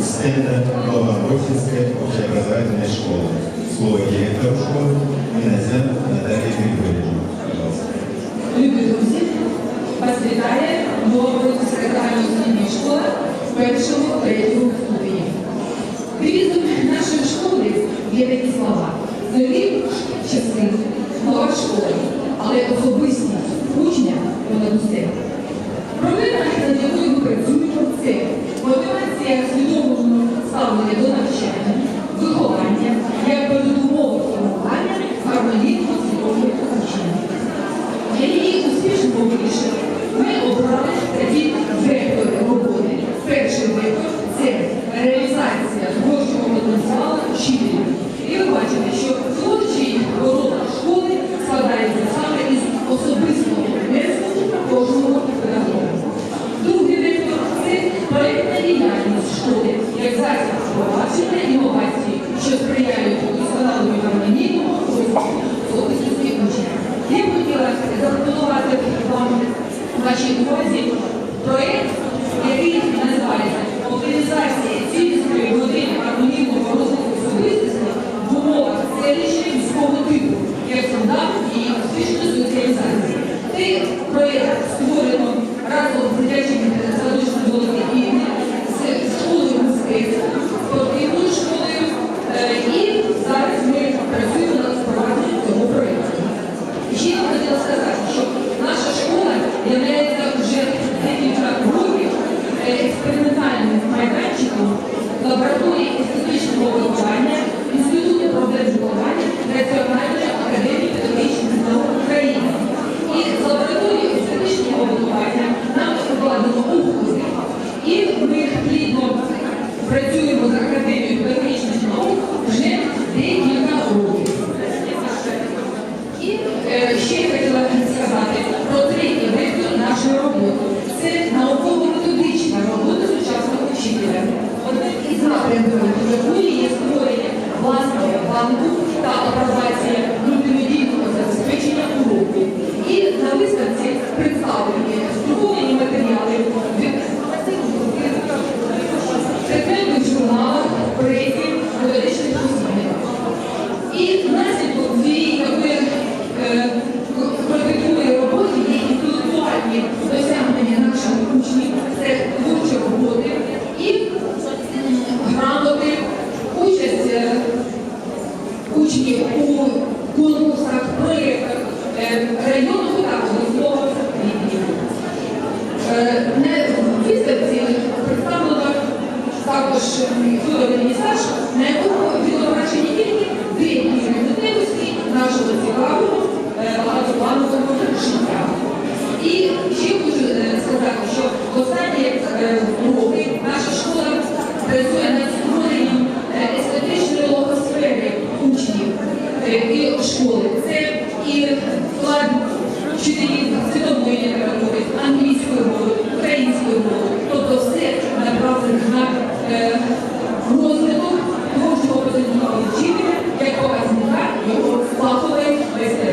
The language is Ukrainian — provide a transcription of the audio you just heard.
университета Новороссийской общеобразовательной школи, Слово директору школы Минозян Наталья Григорьевна. Любі друзі, вас вітає Новороссийская загальноосвітня школи, першого третього ступеня. Девізом нашої школи є такі слова. Зорі часи, голова школи, але особистість учня понад усе. Проблема, над якою ми працюємо, це мотивація свідомості. Руслан Володимирович, виховує. Значить, друзі, проєкт науки та образації мультимедійного забезпечення уроку. І на виставці представлені завершений видовий стаж, на якому відображені тільки деякі результативності нашого цікавого багатопланового життя. І ще хочу е, сказати, що останні е, роки наша школа працює Е, розвиток творчого позитивного вчителя, якого зміна його фахової майстерності.